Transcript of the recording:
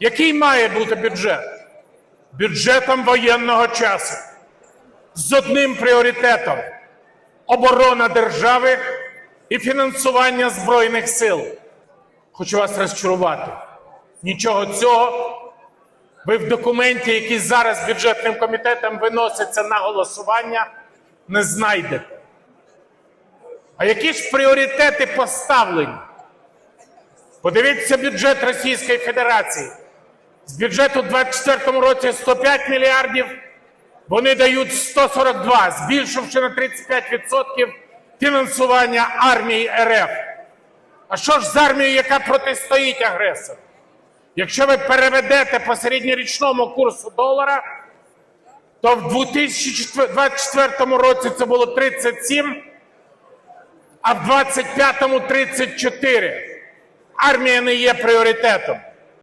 Який має бути бюджет? Бюджетом воєнного часу з одним пріоритетом оборона держави і фінансування Збройних сил. Хочу вас розчарувати. Нічого цього ви в документі, який зараз бюджетним комітетом виноситься на голосування, не знайдете. А які ж пріоритети поставлені? Подивіться бюджет Російської Федерації. З бюджету у 2024 році 105 мільярдів, вони дають 142, збільшивши на 35% фінансування армії РФ. А що ж з армією, яка протистоїть агресору? Якщо ви переведете по середньорічному курсу долара, то в 2024 році це було 37, а в 2025 34. Армія не є пріоритетом.